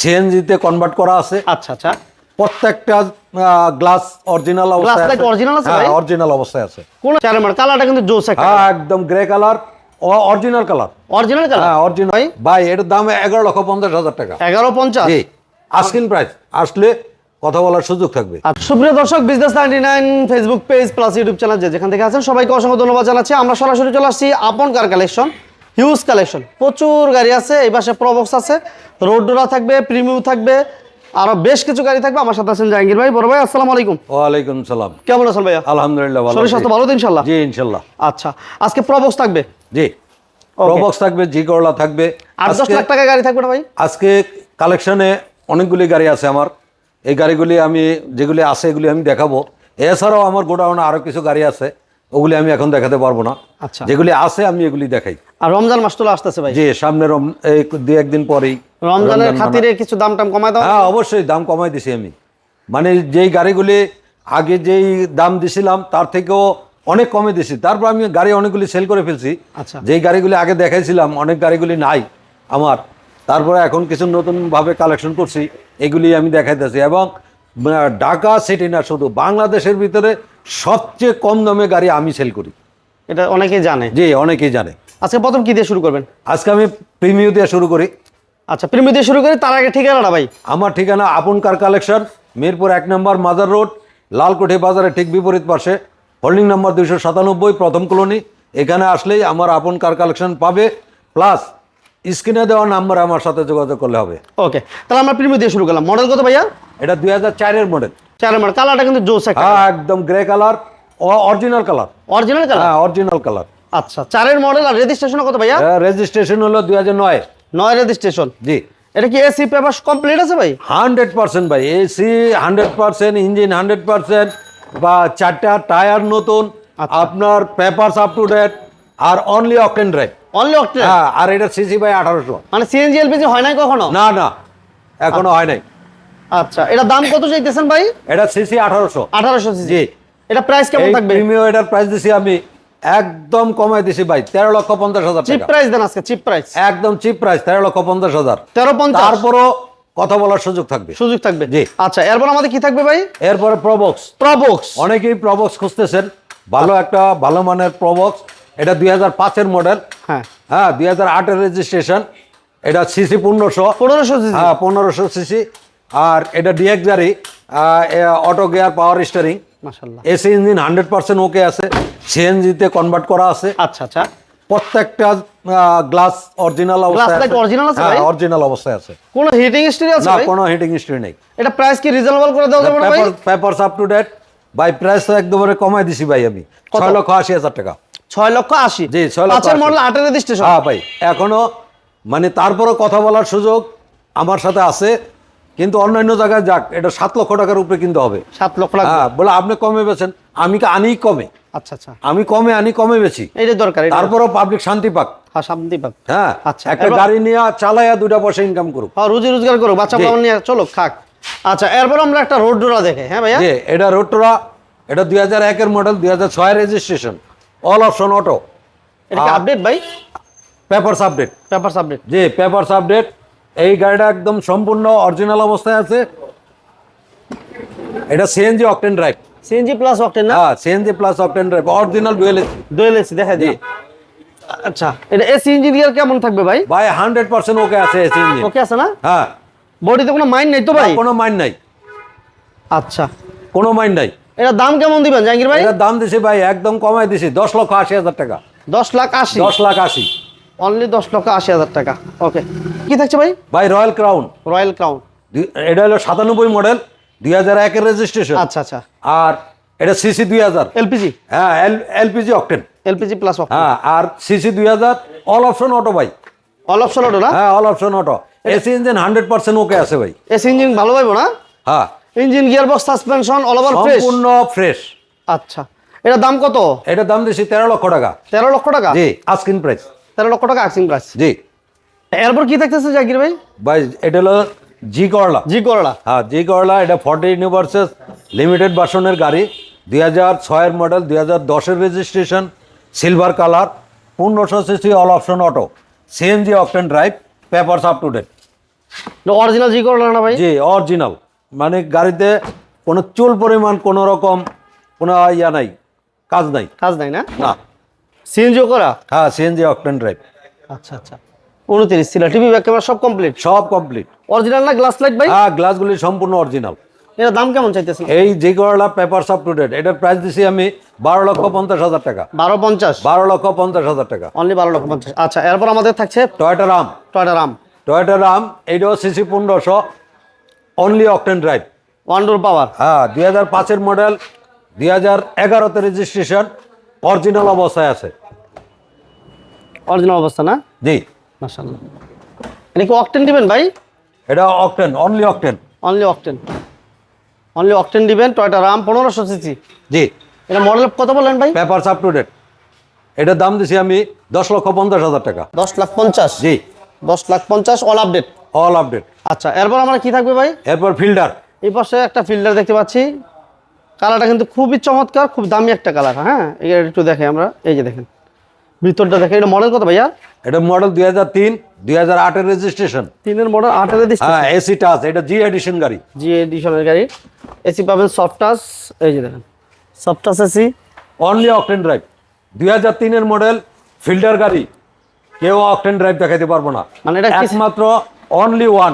সিএনজিতে কনভার্ট করা আছে। আচ্ছা আচ্ছা। প্রত্যেকটা গ্লাস অরিজিনাল অবস্থায় light original আছে ভাই? অরিজিনাল অবস্থায় আছে। কোন মানে কালারটা কিন্তু জোস একটা। হ্যাঁ একদম grey colour original colour original colour হ্যাঁ অরিজিনাল ভাই? ভাই এটার দাম এগারো লক্ষ পঞ্চাশ হাজার টাকা। এগারো পঞ্চাশ? জি আস্কিন প্রাইস আসলে কথা বলার সুযোগ থাকবে। সুপ্রিয় দর্শক business ninety nine Facebook page plus YouTube channel যে যেখান থেকে আছেন সবাইকে অসংখ্য ধন্যবাদ জানাচ্ছি। আমরা সরাসরি চলে আসছি আপন কার কালেকশন হিউজ কালেকশন প্রচুর গাড়ি আছে এই পাশে প্রবক্স আছে। রোড ডোরা থাকবে প্রিমিউ থাকবে আরও বেশ কিছু গাড়ি থাকবে। আমার সাথে আছেন জাহাঙ্গীর ভাই। বড় ভাই আসসালামু আলাইকুম। ওয়ালাইকুম সালাম। কেমন আছেন ভাইয়া? আলহামদুলিল্লাহ ভালো শরীর। স্বাস্থ্য ভালো তো ইনশাল্লাহ? জি ইনশাল্লাহ। আচ্ছা আজকে প্রবক্স থাকবে? জি। প্রবক্স থাকবে জি করলা থাকবে দশ আজকে- লাখ টাকা গাড়ি থাকবে না ভাই? আজকে কালেকশনে অনেকগুলি গাড়ি আছে আমার। এই গাড়িগুলি আমি যেগুলি আছে এগুলি আমি দেখাবো। এছাড়াও আমার গোডাউনে আরও কিছু গাড়ি আছে ওগুলি আমি এখন দেখাতে পারব না। আচ্ছা। যেগুলি আছে আমি এগুলি দেখাই। আর রমজান মাস তো আসতেছে ভাই। জি সামনে রম- এই দুই একদিন পরেই রমজানের খাতিরে কিছু দাম টাম কমায় দাও। হ্যাঁ অবশ্যই দাম কমাই দিছি আমি। মানে যেই গাড়িগুলি আগে যেই দাম দিছিলাম তার থেকেও অনেক কমে দিছি। তারপর আমি গাড়ি অনেকগুলি সেল করে ফেলছি। আচ্ছা। যেই গাড়িগুলি আগে দেখাইছিলাম অনেক গাড়িগুলি নাই আমার। তারপরে এখন কিছু নতুনভাবে কালেকশন করছি এগুলি আমি দেখাইতেছি। এবং ঢাকা সিটি না শুধু বাংলাদেশের ভিতরে সবচেয়ে কম দামে গাড়ি আমি সেল করি। এটা অনেকেই জানে। জি অনেকেই জানে। আজকে প্রথম কি দিয়ে শুরু করবেন? আজকে আমি প্রিমিউ দিয়ে শুরু করি। আচ্ছা প্রিমিউ দিয়ে শুরু করি। তার আগে ঠিকানাটা ভাই। আমার ঠিকানা আপন কার কালেকশন মিরপুর এক নম্বর মাজার রোড লালকুঠি বাজারের ঠিক বিপরীত পাশে। হোল্ডিং নাম্বার দুইশো সাতানব্বই প্রথম কলোনি। এখানে আসলেই আমার আপন কার কালেকশন পাবে। প্লাস স্ক্রিনে দেওয়া নাম্বার আমার সাথে যোগাযোগ করলে হবে। ওকে তাহলে আমরা প্রিমিউ দিয়ে শুরু করলাম। মডেল কত ভাইয়া? এটা দুই হাজার চারের মডেল চার নম্বর কালারটা কিন্তু জোস হ্যাঁ একদম grey colour original colour original colour হ্যাঁ অরিজিনাল কালার আচ্ছা চারের মডেল আর রেজিস্ট্রেশন কত ভাইয়া? রেজিস্ট্রেশন হলো দুই হাজার নয় নয় রেজিস্ট্রেশন জি। এটা কি এসি পেপার কমপ্লিট আছে ভাই? হান্ড্রেড পার্সেন্ট ভাই। AC hundred percent engine hundred percent বা চারটা টায়ার নতুন আচ্ছা। আপনার papers up to date R only octane drive only octane হ্যাঁ আর এটা সিসি বাই আঠারোশো। মানে সিএনজি এলপিজি হয় নাই কখনো? না না এখনও হয় নাই। আচ্ছা এটা দাম কত চাইতেছেন ভাই? এটা সিসি আঠারোশো। আঠারোশো সিসি জি। এটা প্রাইস কেমন থাকবে? প্রিমিয়াম এটার প্রাইস দিছি আমি একদম কমাই দিছি ভাই তেরো লক্ষ পঞ্চাশ হাজার চিপ প্রাইস দেন আজকে চিপ প্রাইস একদম চিপ প্রাইস তেরো লক্ষ পঞ্চাশ হাজার। তেরো পঞ্চাশ। তারপরও কথা বলার সুযোগ থাকবে। সুযোগ থাকবে। জি। আচ্ছা এরপর আমাদের কি থাকবে ভাই? এরপরে প্রবক্স প্রবক্স অনেকেই প্রবক্স খুঁজতেছেন। ভালো একটা ভালো মানের প্রবক্স এটা দুই হাজার পাঁচের মডেল হ্যাঁ। হ্যাঁ দুই হাজার আটের রেজিস্ট্রেশন এটা সিসি পনেরোশো। পনেরোশো সিসি হ্যাঁ পনেরোশো সিসি আর এটা ডিএক্স গাড়ি অটো গিয়ার পাওয়ার স্টারিং মাশাল্লাহ AC engine hundred percent okay আছে সিএনজিতে কনভার্ট করা আছে। আচ্ছা আচ্ছা। প্রত্যেকটা গ্লাস অরিজিনাল অবস্থায় original আছে ভাই? অরিজিনাল অবস্থায় আছে। কোন হিটিং স্টিরি আছে না কোনো হিটিং হিস্ট্রি নেই। এটা প্রাইস কি রিজনেবল করে দেওয়া যাবে ভাই? Papers up to date by price তো একদমই কমাই দিছি ভাই আমি। কত? ছয় লক্ষ আশি হাজার টাকা। ছয় লক্ষ আশি? জি, ছয় লক্ষ পাঁচের আশি। মডেল আটের রেজিস্ট্রেশন? হ্যাঁ ভাই। এখনও মানে তারপরও কথা বলার সুযোগ আমার সাথে আছে। কিন্তু অন্যান্য জায়গায় যাক এটা সাত লক্ষ টাকার উপরে কিনতে হবে। সাত লক্ষ টাকা হ্যাঁ বলে আপনি কমে বেছেন আমি কি আনি কমে? আচ্ছা আচ্ছা। আমি কমে আনি কমে বেছি এটা দরকার তারপরও পাবলিক শান্তি পাক। হ্যাঁ শান্তি পাক। হ্যাঁ আচ্ছা, একটা গাড়ি নিয়ে চালাইয়া দুটা পয়সা ইনকাম করুক। হ্যাঁ রুজি রোজগার করো বাচ্চা। পালন নিয়ে চলো খাক আচ্ছা এরপর আমরা একটা রোড ডোরা দেখে হ্যাঁ ভাইয়া? যে এটা রোটরা এটা দুই হাজার একের মডেল দুই হাজার ছয় রেজিস্ট্রেশন অল অপশন অটো এটা আপডেট ভাই? পেপারস আপডেট পেপারস আপডেট জি পেপারস আপডেট এই গাড়িটা একদম সম্পূর্ণ অরিজিনাল অবস্থায় আছে। এটা CNG octane drive CNG plus octane না? হ্যাঁ CNG plus octane drive original dual AC dual AC দেখা দিই আচ্ছা এটা এসি ইঞ্জিনিয়ার কেমন থাকবে ভাই? ভাই হান্ড্রেড পার্সেন্ট ওকে আছে এসি ইঞ্জিন ওকে আছে না? হ্যাঁ। বডিতে কোনো মাইন্ড নেই তো ভাই? কোনো মাইন্ড নাই। আচ্ছা। কোনো মাইন্ড নাই। এটা দাম কেমন দিবেন জাহাঙ্গীর ভাই? এটার দাম দিছি ভাই একদম কমাই দিছি দশ লক্ষ আশি হাজার টাকা। দশ লাখ আশি। দশ লাখ আশি। অনলি দশ লক্ষ আশি হাজার টাকা। ওকে কি থাকছে ভাই? ভাই রয়্যাল ক্রাউন রয়্যাল ক্রাউন এটা হলো সাতানব্বই মডেল দুই হাজার একের রেজিস্ট্রেশন আচ্ছা আচ্ছা। আর এটা সিসি দুই হাজার। এলপিজি হ্যাঁ এলপিজি অকটেন এলপিজি প্লাস হ্যাঁ আর সিসি দুই হাজার অল অপশন অটো ভাই। অল অপশন অটো না? হ্যাঁ all option auto AC engine hundred percent okay আছে ভাই। এসি ইঞ্জিন ভালো পাইবো না? হ্যাঁ। Engine gear box suspension all over fresh সম্পূর্ণ ফ্রেশ আচ্ছা। এটা দাম কত? এটার দাম দিছি তেরো লক্ষ টাকা। তেরো লক্ষ টাকা? জি আস্কিন প্রাইস তেরো লক্ষ টাকা আক্সিং প্রাইস জি। এরপর কি থাকতেছে জাকির ভাই? ভাই এটা হলো জি করলা। জি করলা। হ্যাঁ জি করলা এটা ফর্টি ইউনিভার্সেস লিমিটেড ভার্সনের গাড়ি। দুই হাজার ছয়ের মডেল দুই হাজার দশের রেজিস্ট্রেশন সিলভার কালার পনেরোশো CC all option auto CNG option drive papers up to date original G Corolla না ভাই? জি অরিজিনাল মানে গাড়িতে কোনো চুল পরিমাণ কোনো রকম কোনো ইয়া নাই কাজ নাই। কাজ নাই না? না। সিএনজিও করা? হ্যাঁ সিএনজি অকটেন ড্রাইভ। আচ্ছা আচ্ছা। উনত্রিশ ছিল টিভি ব্যাক ক্যামেরা সব কমপ্লিট সব কমপ্লিট অরিজিনাল না গ্লাস লাইট ভাই? হ্যাঁ গ্লাসগুলি সম্পূর্ণ অরিজিনাল এর দাম কেমন চাইতেছেন? এই যে Corolla paper up to date এটার প্রাইস দিছি আমি বারো লক্ষ পঞ্চাশ হাজার টাকা। বারো পঞ্চাশ? বারো লক্ষ পঞ্চাশ হাজার টাকা। অনলি বারো লক্ষ পঞ্চাশ। আচ্ছা এরপর আমাদের থাকছে Toyota Raum Toyota Raum Toyota Raum এইটাও সিসি পনেরোশো only octane drive one door power হ্যাঁ দুই হাজার পাঁচের মডেল দুই হাজার এগারোতে রেজিস্ট্রেশন অরিজিনাল অবস্থায় আছে। অরিজিনাল অবস্থা না? জি। মাশাআল্লাহ। এটা কি অকটেন দিবেন ভাই? এটা octane only octane only octane only octane দিবেন টয়টা রাম পনেরোশো সিসি জি। এটা মডেল কত বললেন ভাই? পেপার আপ টু ডেট এটার দাম দিছি আমি দশ লক্ষ পঞ্চাশ হাজার টাকা। দশ লাখ পঞ্চাশ? জি। দশ লাখ পঞ্চাশ অল আপডেট অল আপডেট আচ্ছা এরপর আমরা কি থাকবে ভাই? এরপর ফিল্ডার এই পাশে একটা ফিল্ডার দেখতে পাচ্ছি। কালারটা কিন্তু খুবই চমৎকার খুব দামি একটা কালার। হ্যাঁ এই একটু দেখে আমরা এই যে দেখেন। ভিতরটা দেখেন এটা মডেল কত ভাইয়া? এটা মডেল দুই হাজার তিন দুই হাজার আটের রেজিস্ট্রেশন তিনের মডেল আঠারো দিচ্ছে হ্যাঁ এসি টাচ এটা জি এডিশন গাড়ি। জি এডিশনের গাড়ি। এসি পাবেন সফট টাচ এই যে দেখেন। Soft touch AC only octane drive দুই হাজার তিনের মডেল ফিল্ডার গাড়ি। কেউ অকটেন ড্রাইভ দেখাতে পারব না। মানে এটা একমাত্র অনলি ওয়ান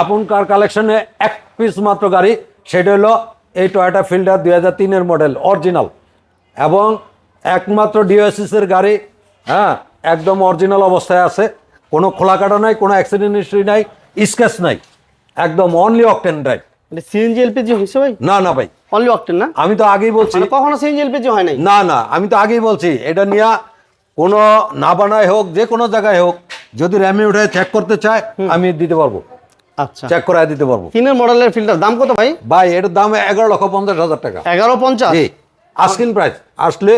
আপন কার কালেকশনে এক পিস মাত্র গাড়ি সেটা হলো এই টয়োটা ফিল্ডার দুই হাজার তিনের মডেল অরিজিনাল এবং একমাত্র ডিওএসএস এর গাড়ি হ্যাঁ একদম অরিজিনাল অবস্থায় আছে। কোনো খোলা কাটা নাই কোনো অ্যাক্সিডেন্ট হিস্ট্রি নাই স্কেচ নাই। একদম অনলি অকটেন ড্রাইভ এটা সিএনজি এলপিজি হয়েছে ভাই? না না ভাই। অনলি অকটেন না? আমি তো আগেই বলছি। মানে কখনো সিএনজি এলপিজি হয় নাই? না না আমি তো আগেই বলছি। এটা নিয়ে কোনো না বানায় হোক যে কোনো জায়গায় হোক যদি র্যামে উঠে চেক করতে চায় আমি দিতে পারব। আচ্ছা। চেক করায় দিতে পারব। তিনের মডেলের ফিল্টার দাম কত ভাই? ভাই এটার দাম এগারো লক্ষ পঞ্চাশ হাজার টাকা। এগারো পঞ্চাশ? আস্কিন প্রাইস আসলে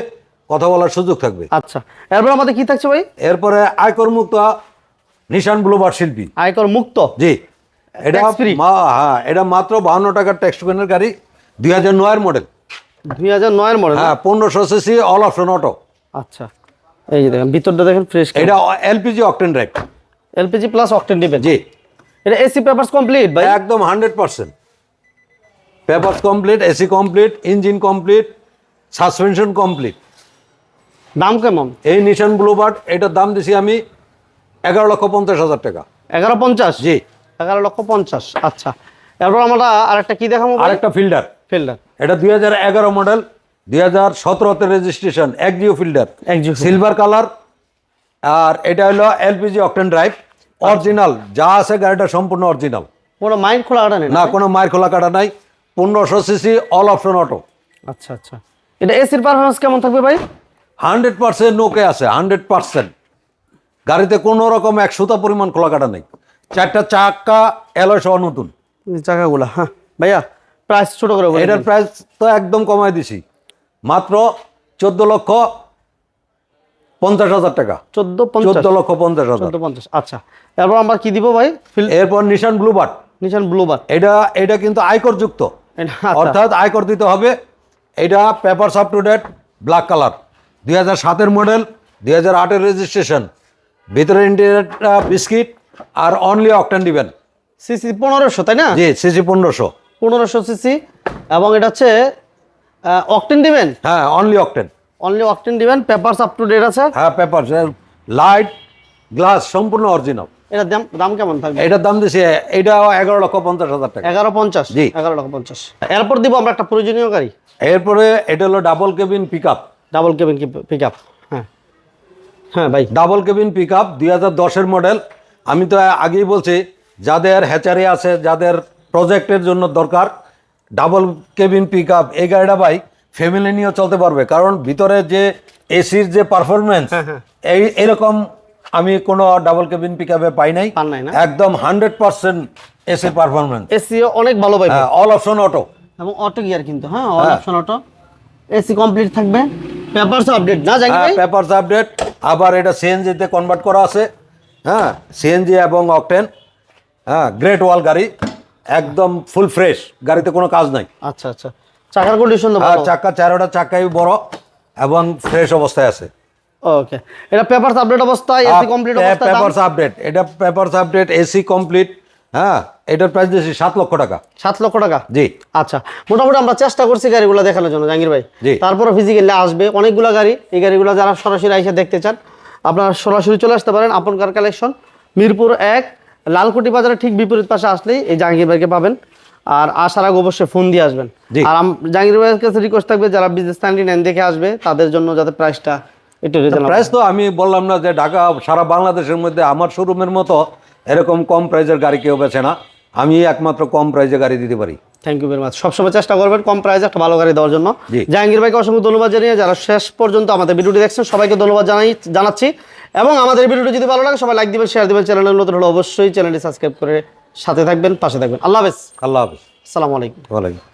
কথা বলার সুযোগ থাকবে। আচ্ছা। এরপর আমাদের কি থাকছে ভাই? এরপরে আয়কর মুক্ত নিশান ব্লুবার শিল্পী। আয়কর মুক্ত জি। এটা হ্যাঁ এটা মাত্র বাহান্ন টাকার ট্যাক্স টোকেনের গাড়ি দুই হাজার নয়ের মডেল দুই হাজার নয়ের মডেল হ্যাঁ পনেরোশো সিসি অল অপশন অটো আচ্ছা। এই যে দেখেন ভিতরটা দেখেন ফ্রেশ এটা LPG octane drive LPG plus octane দিবেন জি। এটা এসি পেপারস কমপ্লিট ভাই? একদম hundred percent paper complete AC complete engine complete suspension complete দাম কেমন? এই নিশান ব্লুবার্ড এটার দাম দিছি আমি এগারো লক্ষ পঞ্চাশ হাজার টাকা। এগারো পঞ্চাশ? জি। এগারো লক্ষ পঞ্চাশ আচ্ছা। এরপর আমরা আরেকটা কি দেখাবো আরেকটা ফিল্ডার ফিল্টার এটা দুই হাজার এগারো মডেল দুই হাজার সতেরোতে রেজিস্ট্রেশন এক জিও ফিল্ডার একজিও সিলভার কালার আর এটা হলো এলপিজি অকটেন ড্রাইভ অরিজিনাল যা আছে গাড়িটা সম্পূর্ণ অরিজিনাল কোনো মাইন্ড খোলা কাটা নেই না কোনো মায়ের খোলা কাটা নাই। পনেরোশো সিসি অল অপশন অটো আচ্ছা আচ্ছা। এটা এসির পারফরমেন্স কেমন থাকবে ভাই? হান্ড্রেড পার্সেন্ট নোকে আছে হান্ড্রেড পার্সেন্ট। গাড়িতে কোনো রকম এক সুতা পরিমাণ খোলা কাটা নেই। চারটা চাকা এলয় সহ নতুন। চাকাগুলো হ্যাঁ। ভাইয়া প্রাইস ছোট করে এটার প্রাইস তো একদম কমায় দিছি। মাত্র চোদ্দ লক্ষ পঞ্চাশ হাজার টাকা। চোদ্দ চোদ্দ লক্ষ পঞ্চাশ হাজার। পঞ্চাশ আচ্ছা। এরপর আমরা কি দিব ভাই? এরপর নিশান ব্লুবার্ড নিশান ব্লুবার এটা এটা কিন্তু আয়কর যুক্ত। আচ্ছা। অর্থাৎ আয়কর দিতে হবে। এটা paper up to date black colour দুই হাজার সাতের মডেল দুই হাজার আটের রেজিস্ট্রেশন ভিতরে ইন্টেরিয়রটা বিস্কিট আর অনলি অকটেন দিবেন। সিসি পনেরোশো তাই না? জি সিসি পনেরোশো। পনেরোশো সিসি এবং এটা হচ্ছে অকটেন দিবেন? হ্যাঁ অনলি অকটেন অনলি অকটেন দিবেন পেপারস আপ টু ডেট আছে। হ্যাঁ পেপার লাইট গ্লাস সম্পূর্ণ অরিজিনাল এটার দাম দাম কেমন থাকবে? এটার দাম দিছি এটা এগারো লক্ষ পঞ্চাশ হাজার টাকা। এগারো পঞ্চাশ? জি। এগারো লক্ষ পঞ্চাশ। এরপর দিব আমরা একটা প্রয়োজনীয় গাড়ি। এরপরে এটা হলো double cabin pickup double cabin কি পিক আপ হ্যাঁ। হ্যাঁ ভাই। ডাবল কেবিন পিক আপ দুই হাজার দশের মডেল আমি তো আগেই বলছি যাদের হ্যাচারি আছে যাদের প্রজেক্টের জন্য দরকার ডাবল কেবিন পিক আপ এই গাড়িটা ভাই ফ্যামিলি নিয়েও চলতে পারবে। কারণ ভিতরে যে এসির যে পারফরমেন্স এই এরকম আমি কোনো ডাবল কেবিন পিক আপে পাই নাই। একদম হান্ড্রেড পার্সেন্ট এসি পারফরমেন্স এসিও অনেক ভালো পাই হ্যাঁ অল অপশন অটো এবং অটো গিয়ার কিন্তু হ্যাঁ all option auto AC complete থাকবে। পেপারস আপডেট না জানি হ্যাঁ ভাই? পেপারস আপডেট আবার এটা সিএনজিতে কনভার্ট করা আছে। হ্যাঁ সিএনজি এবং অকটেন হ্যাঁ গ্রেট ওয়াল গাড়ি। একদম ফুল ফ্রেশ গাড়িতে কোনো কাজ নাই। আচ্ছা আচ্ছা। চাকার কন্ডিশন তো ভালো। চাক্কা চারোটা চাক্কাই বড় এবং ফ্রেশ অবস্থায় আছে। ওকে এটা পেপারস আপডেট অবস্থায় এসি কমপ্লিট অবস্থায় পেপারস আপডেট এটা পেপারস আপডেট এসি কমপ্লিট হ্যাঁ? এটার প্রাইস দিয়েছি সাত লক্ষ টাকা। সাত লক্ষ টাকা? জি। আচ্ছা মোটামুটি আমরা চেষ্টা করছি গাড়িগুলো দেখানোর জন্য জাহাঙ্গীর ভাই। জি। তারপরে ফিজিক্যালি আসবে অনেকগুলো গাড়ি। এই গাড়িগুলো যারা সরাসরি এসে দেখতে চান আপনারা সরাসরি চলে আসতে পারেন আপন কার কালেকশন মিরপুর এক লালকুটি বাজারের ঠিক বিপরীত পাশে আসলেই এই জাহাঙ্গীর ভাইকে পাবেন। আর আসার আগে অবশ্যই ফোন দিয়ে আসবেন। আর জাহাঙ্গীর ভাইয়ের কাছে রিকোয়েস্ট থাকবে যারা বিজনেস স্ট্যান্ডিং নেন দেখে আসবে তাদের জন্য যাতে প্রাইসটা একটু প্রাইস তো আমি বললাম না যে ঢাকা সারা বাংলাদেশের মধ্যে আমার শোরুমের মতো এরকম কম প্রাইজের গাড়ি কেউ বেছে না। আমি একমাত্র কম প্রাইজে গাড়ি দিতে পারি। থ্যাংক ইউ ভেরি মাচ সবসময় চেষ্টা করবেন কম প্রাইসে একটা ভালো গাড়ি দেওয়ার জন্য। জাহাঙ্গীর ভাইকে অসংখ্য ধন্যবাদ জানিয়ে যারা শেষ পর্যন্ত আমাদের ভিডিওটি দেখছেন সবাইকে ধন্যবাদ জানাই জানাচ্ছি। এবং আমাদের ভিডিওটি যদি ভালো লাগে সবাই লাইক দিবেন শেয়ার দিবেন চ্যানেলের নতুন হলে অবশ্যই চ্যানেলটি সাবস্ক্রাইব করে সাথে থাকবেন পাশে থাকবেন। আল্লাহ হাফেজ। আল্লাহ হাফেজ। আসসালামু আলাইকুম। ওয়ালাইকুম।